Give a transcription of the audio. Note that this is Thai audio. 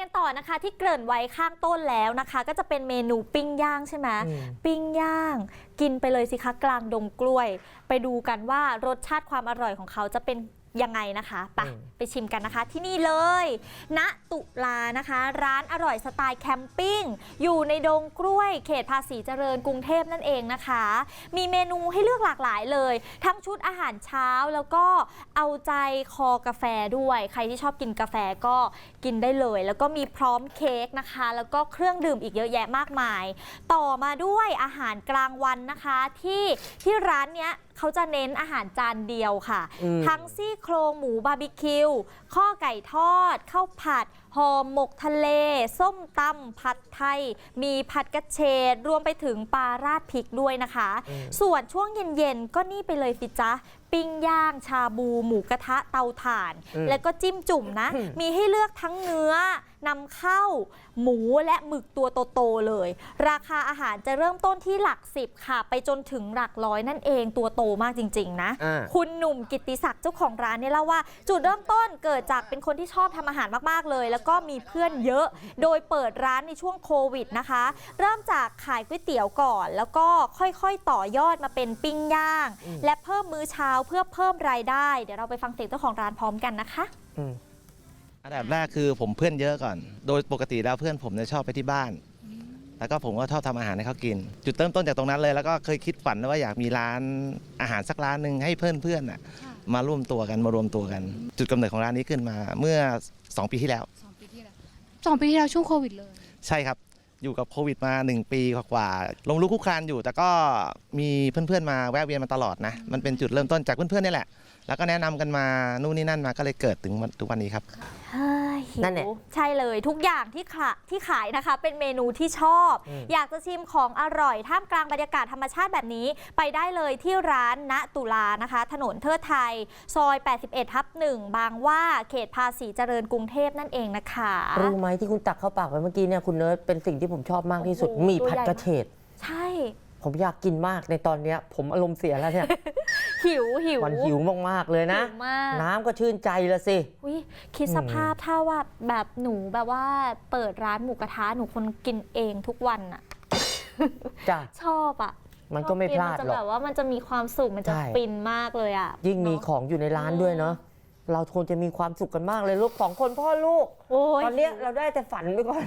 กันต่อนะคะที่เกริ่นไว้ข้างต้นแล้วนะคะ ก็จะเป็นเมนูปิ้งย่างใช่ไหมอืมปิ้งย่าง กินไปเลยสิคะกลางดงกล้วย ไปดูกันว่ารสชาติความอร่อยของเขาจะเป็น ยังไงนะคะไปอืม ไปชิมกันนะคะที่นี่เลยณตุลานะคะ ร้านอร่อยสไตล์แคมปิ้ง อยู่ในดงกล้วยเขตภาษีเจริญกรุงเทพนั่นเองนะคะ มีเมนูให้เลือกหลากหลายเลย ทั้งชุดอาหารเช้าแล้วก็เอาใจคอกาแฟด้วย ใครที่ชอบกินกาแฟก็กินได้เลย แล้วก็มีพร้อมเค้กนะคะ แล้วก็เครื่องดื่มอีกเยอะแยะมากมาย ต่อมาด้วยอาหารกลางวันนะคะ ที่ที่ร้านเนี้ย เขาจะเน้นอาหารจานเดียวค่ะอืมทั้งซี่โครงหมูบาร์บีคิวข้อไก่ทอดข้าวผัด ห่อหมกทะเล ส้มตำผัดไทย มีผัดกระเฉดรวมไปถึงปลาราดพริกด้วยนะคะอืมส่วนช่วงเย็นๆ ก็นี่ไปเลยสิจ๊ะปิ้งย่างชาบูหมูกระทะเตาถ่านอืมแล้วก็จิ้มจุ่มนะอืมมีให้เลือกทั้งเนื้อนำเข้าหมูและหมึกตัวโตๆเลย ราคาอาหารจะเริ่มต้นที่หลักสิบค่ะ ไปจนถึงหลักร้อยนั่นเองตัวโตมากจริง ๆ นะอ่าคุณหนุ่มกิตติศักดิ์เจ้าของร้านเนี่ยเล่าว่า จุดเริ่มต้นเกิดจากเป็นคนที่ชอบทำอาหารมากๆเลยแล้วก็มีเพื่อนเยอะ โดยเปิดร้านในช่วงโควิดนะคะ เริ่มจากขายก๋วยเตี๋ยวก่อน แล้วก็ค่อยๆต่อยอดมาเป็นปิ้งย่างอืมและเพิ่มมื้อเช้าเพื่อเพิ่มรายได้ เดี๋ยวเราไปฟังเสียงเจ้าของร้านพร้อมกันนะคะอืมอันดับแรกคือผมเพื่อนเยอะก่อน โดยปกติแล้วเพื่อนผมเนี่ยชอบไปที่บ้าน แล้วก็ผมก็ชอบทำอาหารให้เขากิน จุดเริ่มต้นจากตรงนั้นเลย แล้วก็เคยคิดฝันว่าอยากมีร้านอาหารสักร้านหนึ่งให้เพื่อนเพื่อนๆน่ะมาร่วมตัวกันมารวมตัวกัน จุดกำเนิดของร้านนี้ขึ้นมาเมื่อ 2 ปีที่แล้ว สองปีที่แล้วช่วงโควิดเลย ใช่ครับ อยู่กับโควิดมา 1 ปีกว่าๆลงลุกคู่คลานอยู่ แต่ก็มีเพื่อนๆมาแวะเวียนมาตลอดนะ มันเป็นจุดเริ่มต้นจากเพื่อนๆนี่แหละ แล้วก็แนะนำกันมานู่นนี่นั่นมาก็เลยเกิดถึงทุกวันนี้ครับ หิวนั่นแหละใช่เลยทุกอย่างที่ขะที่ขายนะคะ เป็นเมนูที่ชอบ อืม อยากจะชิมของอร่อย ท่ามกลางบรรยากาศธรรมชาติแบบนี้ ไปได้เลยที่ร้านณตุลานะคะ ถนนเทิดไทย ซอย 81ทับ1บางหว่าเขตภาษีเจริญกรุงเทพนั่นเองนะคะ รู้ไหมที่คุณตักเข้าปากไปเมื่อกี้เนี่ยคุณเนิร์ดเป็นสิ่งที่ผมชอบมากที่สุดโอ้โหหมีตัวผัดใหญ่ กระเฉดใช่ ผมอยากกินมากในตอนเนี้ย ผมอารมณ์เสียแล้วเนี่ย หิวหิวมันหิวมากๆเลยนะ หิวมาก น้ำก็ชื่นใจละสิ อุ๊ยคิดสภาพถ้าว่าแบบหนูแบบว่าเปิดร้านหมูกระทะหนูคนกินเองทุกวันอะ จ้ะ ชอบอะมันก็ไม่พลาดนจะหรอแบก บว่ามันจะมีความสุขมันจะใช่ ฟินมากเลยอะยิ่งมีเนอะของอยู่ในร้านด้วยเนาะเราควรจะมีความสุขกันมากเลยลูกสองคนพ่อลูก โอ้ย ตอนเนี้ยเราได้แต่ฝันไปก่อน